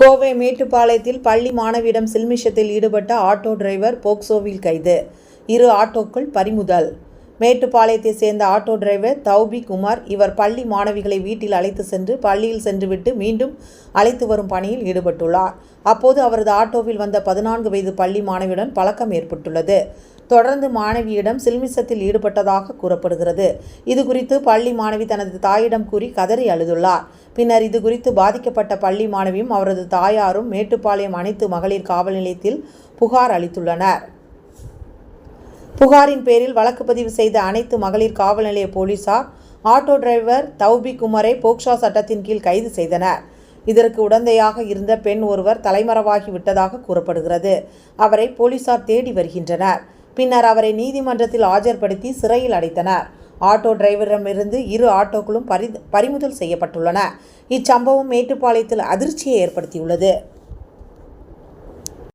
கோவை மேட்டுப்பாளையத்தில் பள்ளி மாணவியிடம் சில்மிஷத்தில் ஈடுபட்ட ஆட்டோ டிரைவர் போக்சோவில் கைது. இரு ஆட்டோக்கள் பறிமுதல். மேட்டுப்பாளையத்தை சேர்ந்த ஆட்டோ டிரைவர் தௌபி குமார் இவர் பள்ளி மாணவிகளை வீட்டில் அழைத்து சென்று பள்ளியில் சென்றுவிட்டு மீண்டும் அழைத்து வரும் பணியில் ஈடுபட்டுள்ளார். அப்போது அவரது ஆட்டோவில் வந்த பதினான்கு வயது பள்ளி மாணவியுடன் பழக்கம் ஏற்பட்டுள்ளது. தொடர்ந்து மாணவியிடம் சில்மிசத்தில் ஈடுபட்டதாக கூறப்படுகிறது. இது குறித்து பள்ளி மாணவி தனது தாயிடம் கூறி கதறி அழுதுள்ளார். பின்னர் இது குறித்து பாதிக்கப்பட்ட பள்ளி மாணவியும் அவரது தாயாரும் மேட்டுப்பாளையம் அனைத்து மகளிர் காவல் நிலையத்தில் புகார் அளித்துள்ளனர். புகாரின் பேரில் வழக்கு பதிவு செய்த அனைத்து மகளிர் காவல் நிலைய போலீசார் ஆட்டோ டிரைவர் தௌபி குமரை போக்சா சட்டத்தின் கீழ் கைது செய்தனர். இதற்கு உடந்தையாக இருந்த பெண் ஒருவர் தலைமறைவாகி விட்டதாக கூறப்படுகிறது. அவரை போலீசார் தேடி வருகின்றனர். பின்னர் அவரை நீதிமன்றத்தில் ஆஜர்படுத்தி சிறையில் அடைத்தனர். ஆட்டோ டிரைவரிடமிருந்து இரு ஆட்டோக்களும் பறி பறிமுதல் செய்யப்பட்டுள்ளன. இச்சம்பவம் மேட்டுப்பாளையத்தில் அதிர்ச்சியை ஏற்படுத்தியுள்ளது.